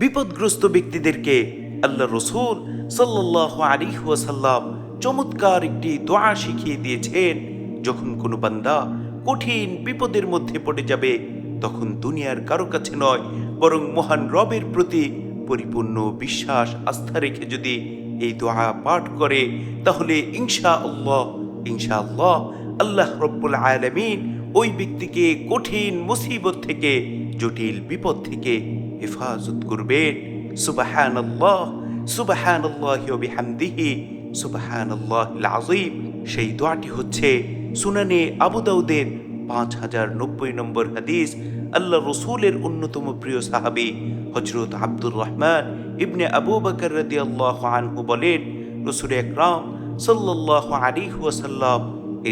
বিপদগ্রস্ত ব্যক্তিদেরকে আল্লাহ রসুল সাল্লাহ আলী ওয়াসাল্লাম চমৎকার একটি দোয়া শিখিয়ে দিয়েছেন, যখন কোনো বান্দা কঠিন বিপদের মধ্যে পড়ে যাবে, তখন দুনিয়ার কারও কাছে নয়, বরং মহান রবের প্রতি পরিপূর্ণ বিশ্বাস, আস্থা রেখে যদি এই দোয়া পাঠ করে, তাহলে ইনশা আল্লাহ ইনশা আল্লাহ আল্লাহ রব্বুল আলমিন ওই ব্যক্তিকে কঠিন মুসিবত থেকে, জটিল বিপদ থেকে হেফাজত করবেন সুবাহান আল্লাহ সুবাহান আল্লাহ বিহামদিহি সুবাহান আল্লাহ আজিম সেই দোয়াটি হচ্ছে সুনানে আবু দাউদের পাঁচ হাজার নব্বই নম্বর হাদিস আল্লাহ রসুলের অন্যতম প্রিয় সাহাবি হজরত আব্দুর রহমান ইবনে আবু বকর রদি আল্লাহ আনহু বলেন, রসুল একরাম সাল্লাহ আলী ওয়াসাল্লাম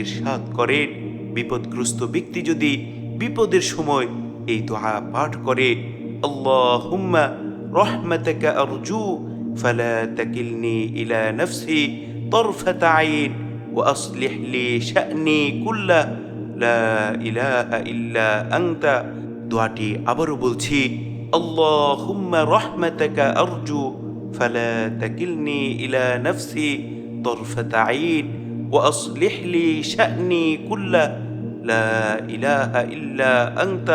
ইরশাদ করেন। বিপদগ্রস্ত ব্যক্তি যদি বিপদের সময় এই দোয়া পাঠ করে আল্লাহুম্মা রহমাতাকা আরজু ফালা তাকিলনি ইলা নফসি طرفة عين وأصلح لي شأني كله لا إله إلا أنت দোয়াটি আবারও বলছি আল্লাহুম্মা রহমাতাকা আরজু ফালা তাকিলনি ইলা নফসি طرفة عين وأصلح لي شأني كله لا إله إلا أنت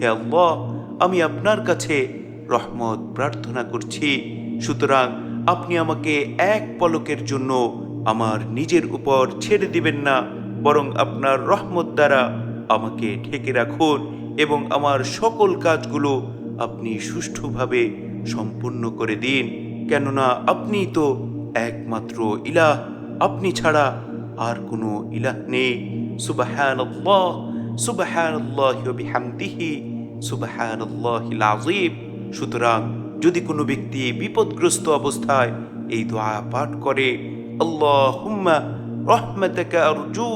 হে আল্লাহ আমি আপনার কাছে রহমত প্রার্থনা করছি। সুতরাং আপনি আমাকে এক পলকের জন্য আমার নিজের উপর ছেড়ে দিবেন না, বরং আপনার রহমত দ্বারা আমাকে ঠেকে রাখুন এবং আমার সকল কাজগুলো আপনি সুষ্ঠুভাবে সম্পূর্ণ করে দিন। কেননা আপনি তো একমাত্র ইলাহ, আপনি ছাড়া আর কোনো ইলাহ নেই। সুবাহান বিহামদিহি। সুবাহান আজিম সুতরাং যদি কোনো ব্যক্তি বিপদগ্রস্ত অবস্থায় এই দোয়া পাঠ করে আল্লাহুম্মা রহমাতাকা আরজু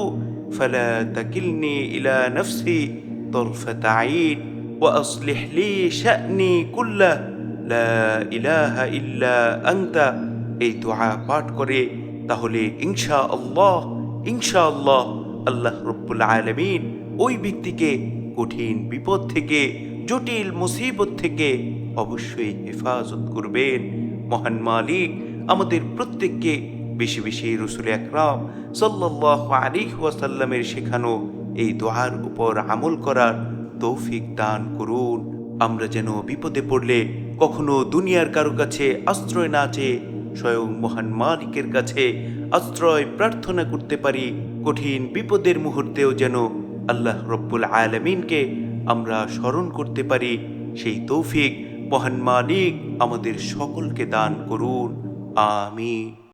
ফালা তাকিলনি ইলা নফসি طرفة عين وأصلح لي شأني كله لا إله إلا أنت এই দোয়া পাঠ করে তাহলে ইনশা আল্লাহ ইনশা আল্লাহ আল্লাহ রব্বুল আলমিন ওই ব্যক্তিকে কঠিন বিপদ থেকে, জটিল মুসিবত থেকে অবশ্যই হেফাজত করবেন। মহান মালিক আমাদের প্রত্যেককে বেশি বেশি রসুল একরাম সাল্লাহ আলী ওয়াসাল্লামের শেখানো এই দোয়ার উপর আমল করার তৌফিক দান করুন। আমরা যেন বিপদে পড়লে কখনো দুনিয়ার কারও কাছে আশ্রয় না চেয়ে স্বয়ং মহান মালিকের কাছে আশ্রয় প্রার্থনা করতে পারি। কঠিন বিপদের মুহূর্তেও যেন আল্লাহ রব্বুল আলমিনকে আমরা স্মরণ করতে পারি। সেই তৌফিক মহান মালিক আমাদের সকলকে দান করুন। আমিন।